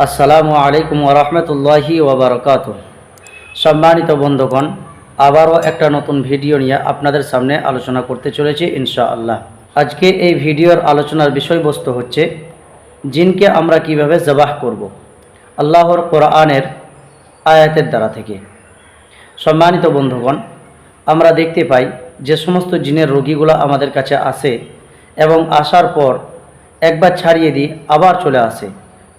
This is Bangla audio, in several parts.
আসসালামু আলাইকুম ওরহমতুল্লাহি ওবরকাত সম্মানিত বন্ধুগণ, আবারও একটা নতুন ভিডিও নিয়ে আপনাদের সামনে আলোচনা করতে চলেছি ইনশাআল্লাহ। আজকে এই ভিডিওর আলোচনার বিষয়বস্তু হচ্ছে, জিনকে আমরা কীভাবে জবাহ করব? আল্লাহর কোরআনের আয়াতের দ্বারা থেকে। সম্মানিত বন্ধুগণ, আমরা দেখতে পাই যে সমস্ত জিনের রোগীগুলো আমাদের কাছে আসে এবং আসার পর একবার ছাড়িয়ে দিই আবার চলে আসে।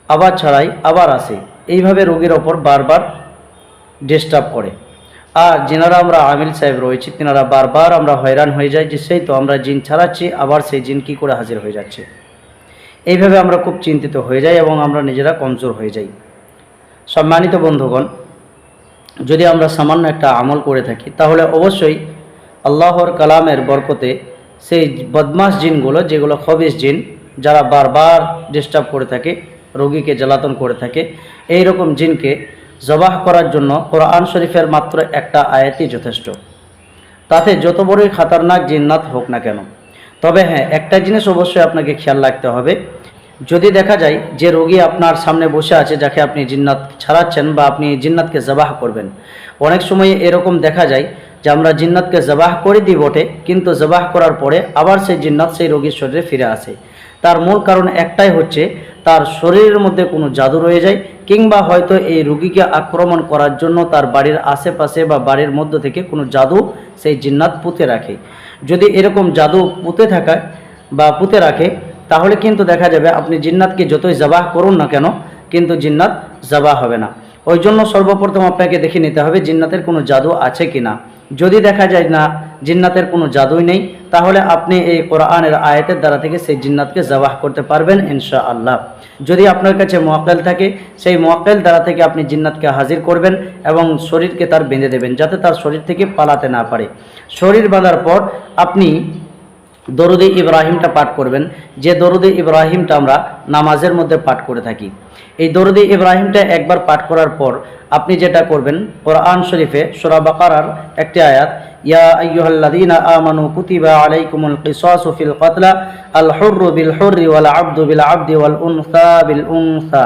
আবার ছাড়াই, আবার আসে। এইভাবে রোগীর ওপর বারবার ডিস্টার্ব করে। আর যেনারা আমরা আমিল সাহেব রয়েছি, তেনারা বারবার আমরা হয়রান হয়ে যাই যে, সেই তো আমরা জিন ছাড়াচ্ছি, আবার সেই জিন কী করে হাজির হয়ে যাচ্ছে? এইভাবে আমরা খুব চিন্তিত হয়ে যাই এবং আমরা নিজেরা কমজোর হয়ে যাই। সম্মানিত বন্ধুগণ, যদি আমরা সামান্য একটা আমল করে থাকি, তাহলে অবশ্যই আল্লাহর কালামের বরকতে সেই বদমাস জিনগুলো, যেগুলো খবিস জিন, যারা বারবার ডিস্টার্ব করে থাকে রোগীকে জ্বালাতন করে থাকে। এই রকম জিনকে জবাহ করার জন্য কোরআন শরীফের মাত্র একটা আয়াতই যথেষ্ট। তাতে যত বড়ই খাতারনাক জিন্নাত হোক না কেন। তবে হ্যাঁ একটা জিনিস অবশ্যই আপনাকে খেয়াল রাখতে হবে। যদি দেখা যায় যে রোগী আপনার সামনে বসে আছে যাকে আপনি জিন্নাত ছাড়াচ্ছেন বা আপনি জিন্নাতকে জবাহ করবেন, অনেক সময় এরকম দেখা যায় যে আমরা জিন্নাতকে জবাহ করে দিই বটে, কিন্তু জবাহ করার পরে আবার সেই জিন্নাত সেই রোগীর শরীরে ফিরে আসে। তার মূল কারণ একটাই হচ্ছে তার শরীরের মধ্যে কোনো জাদু রয়ে যায়, কিংবা হয়তো এই রুগীকে আক্রমণ করার জন্য তার বাড়ির আশেপাশে বা বাড়ির মধ্য থেকে কোনো জাদু সেই জিন্নাত পুঁতে রাখে। যদি এরকম জাদু পুঁতে থাকা বা পুঁতে রাখে, তাহলে কিন্তু দেখা যাবে আপনি জিন্নাতকে যতই জবাহ করুন না কেন, কিন্তু জিন্নাত জবাহ হবে না। ওই জন্য সর্বপ্রথম আপনাকে দেখে নিতে হবে জিন্নাতের কোনো জাদু আছে কি না যদি দেখা যায় না জিন্নাতের কোনো জাদুই নেই, তাহলে আপনি এই কোরআনের আয়াতের দ্বারা থেকে সেই জিন্নাতকে জবাহ করতে পারবেন ইনশা আল্লাহ যদি আপনার কাছে মোয়াক্কেল থাকে, সেই মোয়াক্কেল দ্বারা থেকে আপনি জিন্নাতকে হাজির করবেন এবং শরীরকে তার বেঁধে দেবেন, যাতে তার শরীর থেকে পালাতে না পারে। শরীর বাঁধার পর আপনি দরুদে ইব্রাহিমটা পাঠ করবেন। যে দরুদে ইব্রাহিমটা আমরা নামাজের মধ্যে পাঠ করে থাকি। এই দরুদে ইব্রাহিমটা একবার পাঠ করার পর আপনি যেটা করবেন কোরআন শরীফে সুরা বাকারার একটি আয়াত ইয়া আইয়ুহাল্লাযীনা আমানু কুতিবা আলাইকুমুল কিসাসু ফিল কতলা আল হুররু বিল হুররি ওয়াল আবদু বিল আবদি ওয়াল উনসা বিল উনসা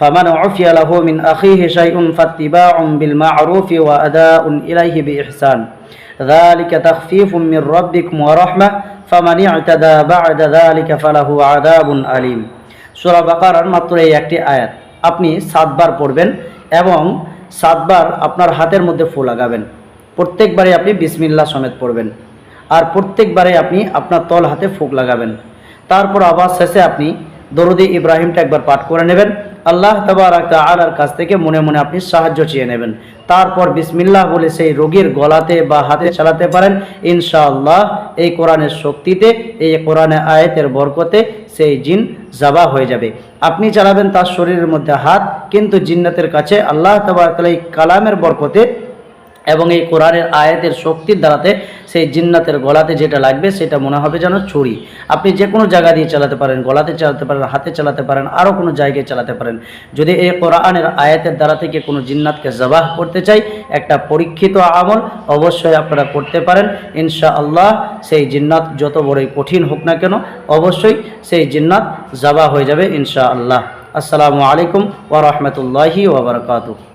فمن عفي له من أخيه شيء فاتباع بالمعروف وأداء إليه بإحسان ذلك تخفيف من ربكم ورحمة فمن اعتدى بعد ذلك فله عذاب أليم সূরা বাকারার মাত্র এই একটি আয়াত। আপনি সাতবার পড়বেন এবং সাতবার আপনার হাতের মধ্যে ফু লাগাবেন। প্রত্যেকবারে আপনি বিসমিল্লাহ সমেত পড়বেন। আর প্রত্যেকবারে আপনি আপনার তল হাতে ফুক লাগাবেন। তারপর আবার শেষে আপনি দরুদি ইব্রাহিমটা একবার পাঠ করে নেবেন। আল্লাহ তাবারাক আলার কাছ থেকে মনে মনে আপনি সাহায্য চেয়ে নেবেন। তারপর বিসমিল্লাহ বলে সেই রোগীর গলাতে বা হাতে চালাতে পারেন। ইনশাআল্লাহ এই কোরআনের শক্তিতে, এই কোরআনে আয়াতের বরকতে সেই জিন জাবা হয়ে যাবে। আপনি চালাবেন তার শরীরের মধ্যে হাত, কিন্তু জিন্নাতের কাছে আল্লাহ তাবারাক এই কালামের বরকতে এবং এই কোরআনের আয়াতের শক্তির দ্বারাতে সেই জিন্নাতের গলাতে যেটা লাগবে সেটা মনে হবে যেন ছুরি। আপনি যে কোনো জায়গা দিয়ে চালাতে পারেন, গলাতে চালাতে পারেন, হাতে চালাতে পারেন আরও কোনো জায়গায় চালাতে পারেন। যদি এই কোরআনের আয়াতের দ্বারা থেকে কোনো জিন্নাতকে জবাহ করতে চাই, একটা পরীক্ষিত আমল অবশ্যই আপনারা করতে পারেন। ইনশা আল্লাহ সেই জিন্নাত যত বড়ই কঠিন হোক না কেন, অবশ্যই সেই জিন্নাত জবা হয়ে যাবে ইনশা আল্লাহ আসসালামু আলাইকুম ওয়া রাহমাতুল্লাহি ওয়া বারাকাতুহু।